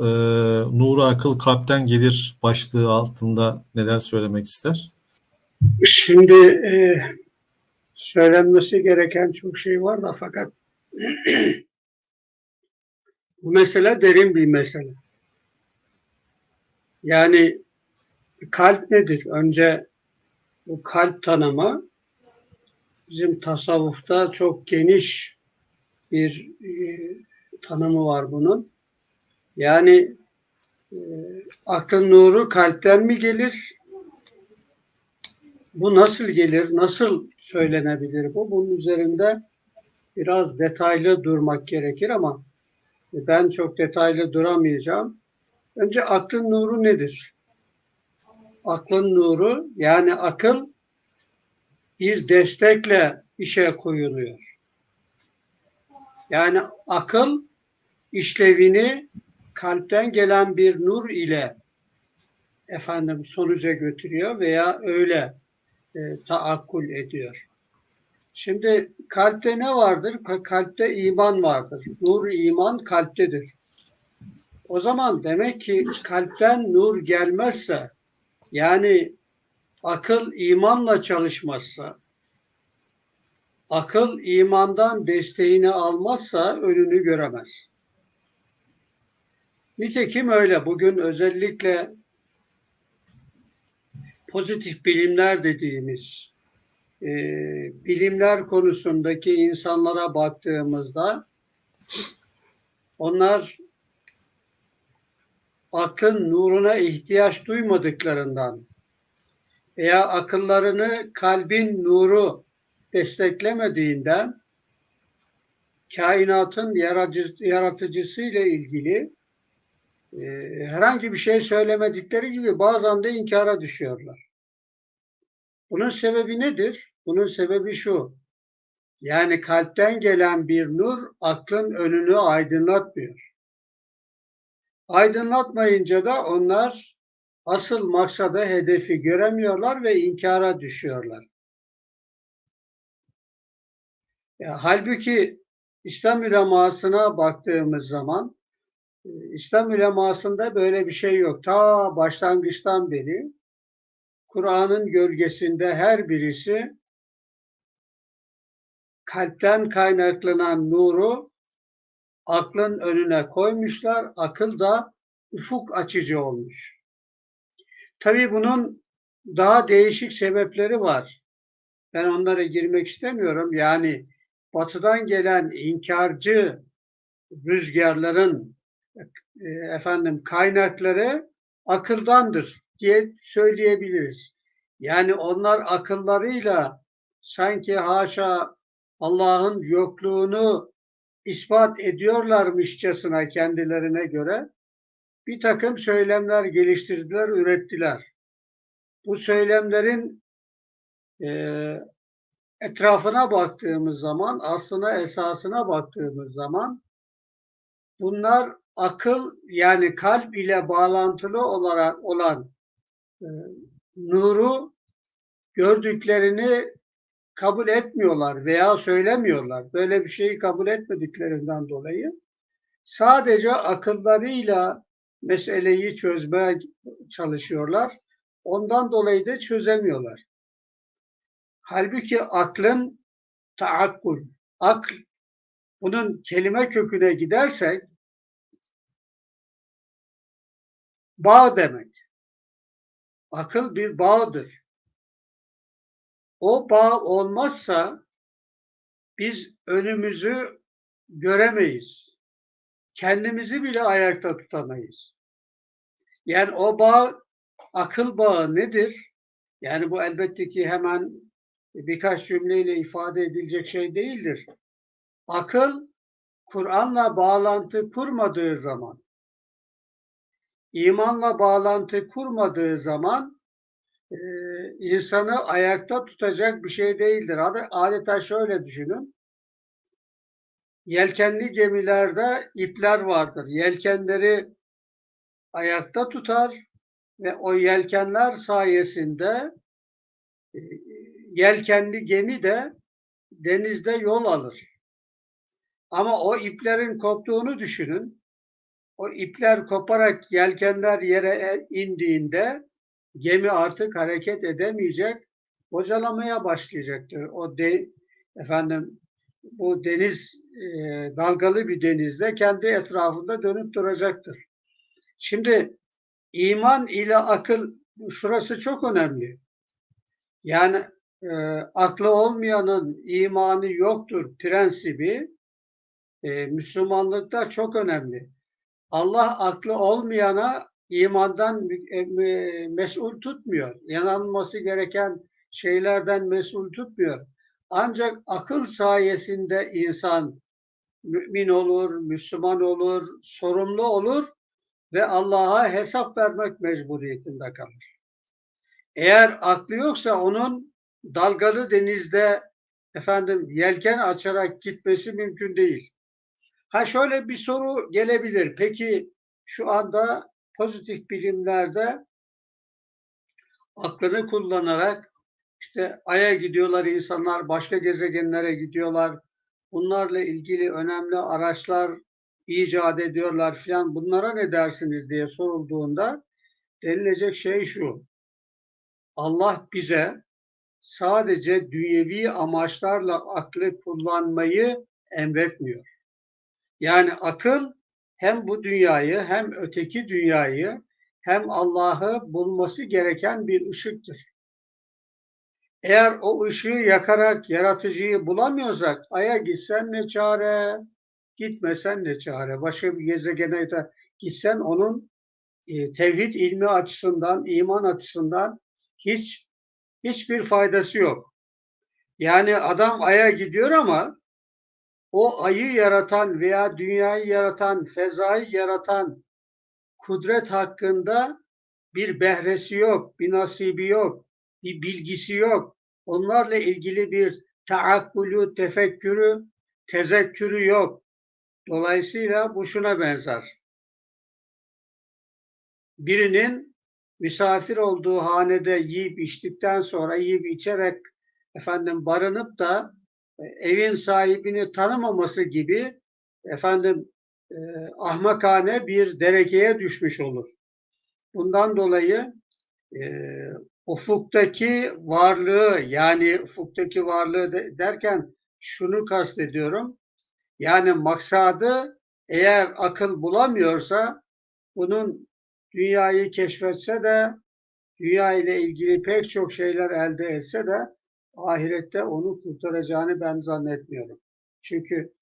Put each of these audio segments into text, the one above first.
e, nuru akıl kalpten gelir başlığı altında neler söylemek ister? Şimdi e, söylenmesi gereken çok şey var da fakat bu mesele derin bir mesele. Yani kalp nedir? Önce bu kalp tanımı bizim tasavvufta çok geniş bir e, tanımı var bunun. Yani e, akıl nuru kalpten mi gelir? Bu nasıl gelir? Nasıl söylenebilir bu? Bunun üzerinde biraz detaylı durmak gerekir ama ben çok detaylı duramayacağım. Önce aklın nuru nedir? Aklın nuru yani akıl bir destekle işe koyuluyor. Yani akıl işlevini kalpten gelen bir nur ile efendim sonuca götürüyor veya öyle e, taakkul ediyor. Şimdi kalpte ne vardır? Kalpte iman vardır. Nur iman kalptedir. O zaman demek ki kalpten nur gelmezse yani akıl imanla çalışmazsa akıl imandan desteğini almazsa önünü göremez. Nitekim öyle. Bugün özellikle pozitif bilimler dediğimiz e, bilimler konusundaki insanlara baktığımızda onlar aklın nuruna ihtiyaç duymadıklarından veya akıllarını kalbin nuru desteklemediğinden kainatın yaratıcı, yaratıcısı ile ilgili e, herhangi bir şey söylemedikleri gibi bazen de inkara düşüyorlar. Bunun sebebi nedir? Bunun sebebi şu. Yani kalpten gelen bir nur aklın önünü aydınlatmıyor. Aydınlatmayınca da onlar asıl maksadı, hedefi göremiyorlar ve inkara düşüyorlar. Ya, halbuki İslam ulemasına baktığımız zaman İslam ulemasında böyle bir şey yok. Ta başlangıçtan beri Kur'an'ın gölgesinde her birisi kalpten kaynaklanan nuru aklın önüne koymuşlar. Akıl da ufuk açıcı olmuş. Tabii bunun daha değişik sebepleri var. Ben onlara girmek istemiyorum. Yani batıdan gelen inkarcı rüzgarların efendim kaynakları akıldandır diye söyleyebiliriz. Yani onlar akıllarıyla sanki haşa Allah'ın yokluğunu ispat ediyorlarmışçasına kendilerine göre bir takım söylemler geliştirdiler, ürettiler. Bu söylemlerin e, etrafına baktığımız zaman, aslına esasına baktığımız zaman bunlar akıl yani kalp ile bağlantılı olarak olan e, nuru gördüklerini kabul etmiyorlar veya söylemiyorlar. Böyle bir şeyi kabul etmediklerinden dolayı sadece akıllarıyla meseleyi çözmeye çalışıyorlar. Ondan dolayı da çözemiyorlar. Halbuki aklın taakkul, akl bunun kelime köküne gidersek bağ demek. Akıl bir bağdır. O bağ olmazsa biz önümüzü göremeyiz. Kendimizi bile ayakta tutamayız. Yani o bağ, akıl bağı nedir? Yani bu elbette ki hemen birkaç cümleyle ifade edilecek şey değildir. Akıl, Kur'an'la bağlantı kurmadığı zaman, imanla bağlantı kurmadığı zaman e, insanı ayakta tutacak bir şey değildir. Adeta şöyle düşünün. Yelkenli gemilerde ipler vardır. Yelkenleri ayakta tutar ve o yelkenler sayesinde e, yelkenli gemi de denizde yol alır. Ama o iplerin koptuğunu düşünün. o ipler koparak yelkenler yere e- indiğinde gemi artık hareket edemeyecek, bocalamaya başlayacaktır. O de, efendim bu deniz e, dalgalı bir denizde kendi etrafında dönüp duracaktır. Şimdi iman ile akıl şurası çok önemli. Yani e, aklı olmayanın imanı yoktur prensibi e, Müslümanlıkta çok önemli. Allah aklı olmayana imandan e, mesul tutmuyor. İnanması gereken şeylerden mesul tutmuyor. Ancak akıl sayesinde insan mümin olur, Müslüman olur, sorumlu olur ve Allah'a hesap vermek mecburiyetinde kalır. Eğer aklı yoksa onun dalgalı denizde efendim yelken açarak gitmesi mümkün değil. Ha şöyle bir soru gelebilir. Peki şu anda pozitif bilimlerde aklını kullanarak işte Ay'a gidiyorlar insanlar, başka gezegenlere gidiyorlar. Bunlarla ilgili önemli araçlar icat ediyorlar filan. Bunlara ne dersiniz diye sorulduğunda denilecek şey şu. Allah bize sadece dünyevi amaçlarla aklı kullanmayı emretmiyor. Yani akıl hem bu dünyayı hem öteki dünyayı hem Allah'ı bulması gereken bir ışıktır. Eğer o ışığı yakarak yaratıcıyı bulamıyorsak Ay'a gitsen ne çare, gitmesen ne çare. Başka bir gezegene de gitsen onun e, tevhid ilmi açısından, iman açısından hiç hiçbir faydası yok. Yani adam Ay'a gidiyor ama o ayı yaratan veya dünyayı yaratan, fezayı yaratan kudret hakkında bir behresi yok, bir nasibi yok, bir bilgisi yok. Onlarla ilgili bir taakkülü, tefekkürü, tezekkürü yok. Dolayısıyla bu şuna benzer. Birinin misafir olduğu hanede yiyip içtikten sonra yiyip içerek efendim barınıp da evin sahibini tanımaması gibi efendim e, ahmakane bir derekeye düşmüş olur. Bundan dolayı e, ufuktaki varlığı yani ufuktaki varlığı de- derken şunu kastediyorum. Yani maksadı eğer akıl bulamıyorsa bunun dünyayı keşfetse de dünya ile ilgili pek çok şeyler elde etse de ahirette onu kurtaracağını ben zannetmiyorum. Çünkü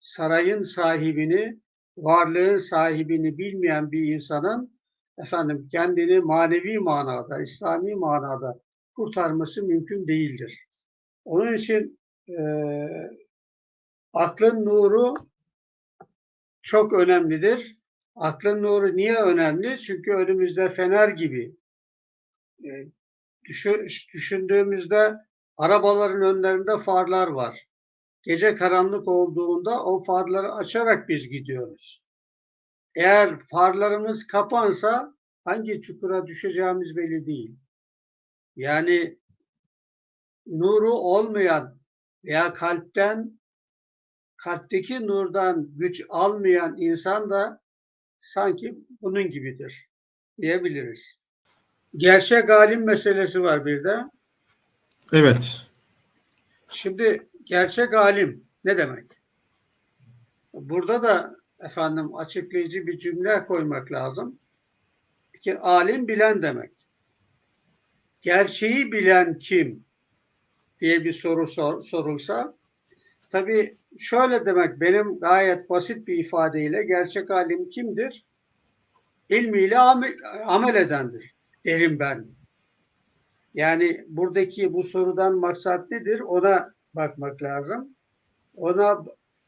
sarayın sahibini, varlığın sahibini bilmeyen bir insanın efendim kendini manevi manada, İslami manada kurtarması mümkün değildir. Onun için eee aklın nuru çok önemlidir. Aklın nuru niye önemli? Çünkü önümüzde fener gibi. Düşü- düşündüğümüzde arabaların önlerinde farlar var. Gece karanlık olduğunda o farları açarak biz gidiyoruz. Eğer farlarımız kapansa hangi çukura düşeceğimiz belli değil. Yani nuru olmayan veya kalpten kalpteki nurdan güç almayan insan da sanki bunun gibidir diyebiliriz. Gerçek alim meselesi var bir de. Evet. Şimdi gerçek alim ne demek? Burada da efendim açıklayıcı bir cümle koymak lazım. Ki alim bilen demek. Gerçeği bilen kim diye bir soru sor, sorulsa tabii şöyle demek benim gayet basit bir ifadeyle gerçek alim kimdir? İlmiyle amel, amel edendir derim ben. Yani buradaki bu sorudan maksat nedir? Ona bakmak lazım. Ona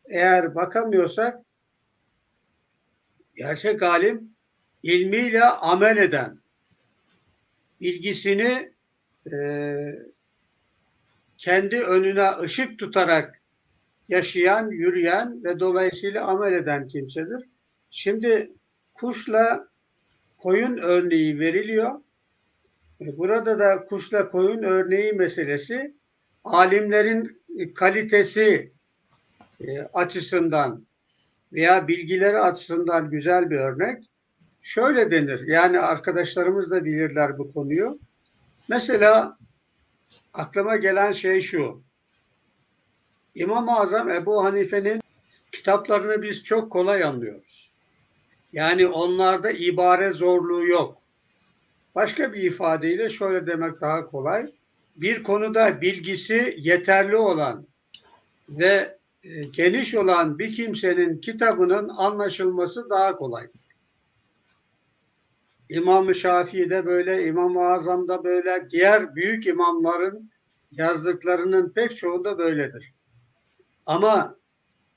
eğer bakamıyorsak gerçek alim ilmiyle amel eden, bilgisini e, kendi önüne ışık tutarak yaşayan, yürüyen ve dolayısıyla amel eden kimsedir. Şimdi kuşla koyun örneği veriliyor. Burada da kuşla koyun örneği meselesi alimlerin kalitesi e, açısından veya bilgileri açısından güzel bir örnek. Şöyle denir, yani arkadaşlarımız da bilirler bu konuyu. Mesela aklıma gelen şey şu. İmam-ı Azam Ebu Hanife'nin kitaplarını biz çok kolay anlıyoruz. Yani onlarda ibare zorluğu yok. Başka bir ifadeyle şöyle demek daha kolay. Bir konuda bilgisi yeterli olan ve e, geniş olan bir kimsenin kitabının anlaşılması daha kolay. İmam-ı Şafii'de böyle, İmam-ı Azam'da böyle, diğer büyük imamların yazdıklarının pek çoğu da böyledir. Ama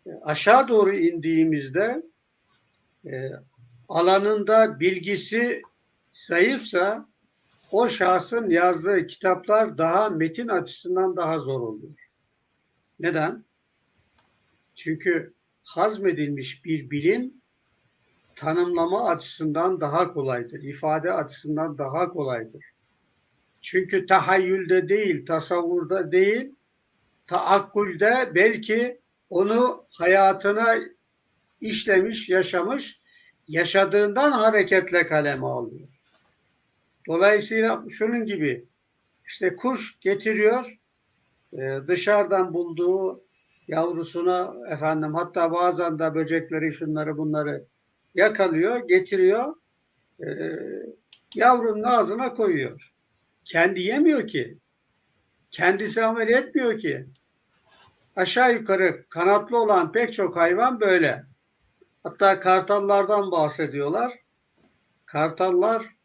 e, aşağı doğru indiğimizde e, alanında bilgisi zayıfsa o şahsın yazdığı kitaplar daha metin açısından daha zor oluyor. Neden? Çünkü hazmedilmiş bir bilim tanımlama açısından daha kolaydır. ifade açısından daha kolaydır. Çünkü tahayyülde değil, tasavvurda değil, taakkulde belki onu hayatına işlemiş, yaşamış, yaşadığından hareketle kaleme alıyor. Dolayısıyla şunun gibi işte kuş getiriyor e, dışarıdan bulduğu yavrusuna efendim hatta bazen de böcekleri şunları bunları yakalıyor, getiriyor e, yavrunun ağzına koyuyor. Kendi yemiyor ki. Kendisi amel etmiyor ki. Aşağı yukarı kanatlı olan pek çok hayvan böyle. Hatta kartallardan bahsediyorlar. Kartallar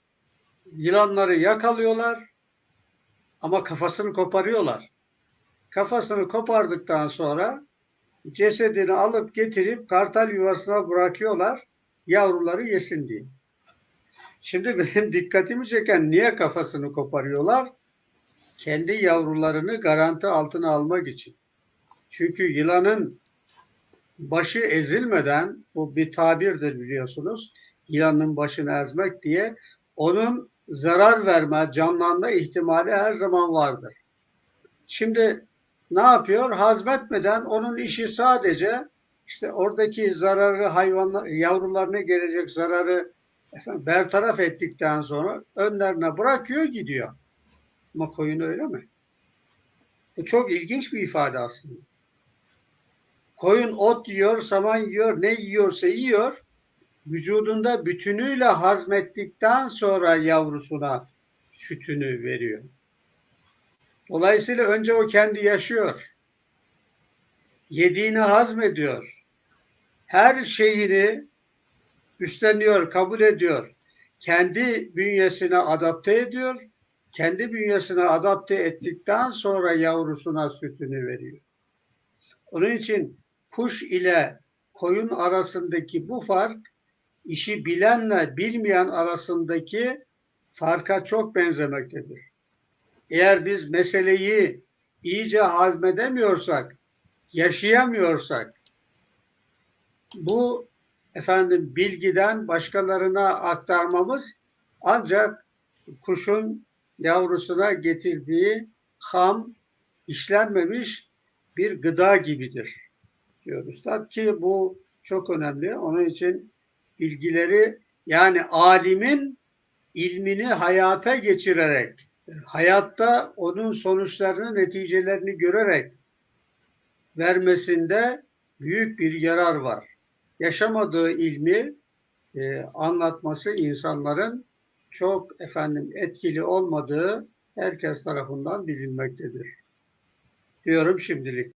yılanları yakalıyorlar ama kafasını koparıyorlar. Kafasını kopardıktan sonra cesedini alıp getirip kartal yuvasına bırakıyorlar yavruları yesin diye. Şimdi benim dikkatimi çeken niye kafasını koparıyorlar? Kendi yavrularını garanti altına almak için. Çünkü yılanın başı ezilmeden bu bir tabirdir biliyorsunuz. Yılanın başını ezmek diye onun zarar verme, canlanma ihtimali her zaman vardır. Şimdi ne yapıyor? Hazmetmeden onun işi sadece işte oradaki zararı hayvanlar yavrularına gelecek zararı efendim, bertaraf ettikten sonra önlerine bırakıyor gidiyor. Ama koyun öyle mi? Bu çok ilginç bir ifade aslında. Koyun ot yiyor, saman yiyor, ne yiyorsa yiyor. Vücudunda bütünüyle hazmettikten sonra yavrusuna sütünü veriyor. Dolayısıyla önce o kendi yaşıyor. Yediğini hazmediyor. Her şeyini üstleniyor, kabul ediyor. Kendi bünyesine adapte ediyor. Kendi bünyesine adapte ettikten sonra yavrusuna sütünü veriyor. Onun için kuş ile koyun arasındaki bu fark işi bilenle bilmeyen arasındaki farka çok benzemektedir. Eğer biz meseleyi iyice hazmedemiyorsak, yaşayamıyorsak, bu efendim bilgiden başkalarına aktarmamız ancak kuşun yavrusuna getirdiği ham, işlenmemiş bir gıda gibidir diyor Üstad ki bu çok önemli. Onun için bilgileri yani alimin ilmini hayata geçirerek, hayatta onun sonuçlarını, neticelerini görerek vermesinde büyük bir yarar var. Yaşamadığı ilmi e, anlatması insanların çok efendim etkili olmadığı herkes tarafından bilinmektedir. Diyorum şimdilik.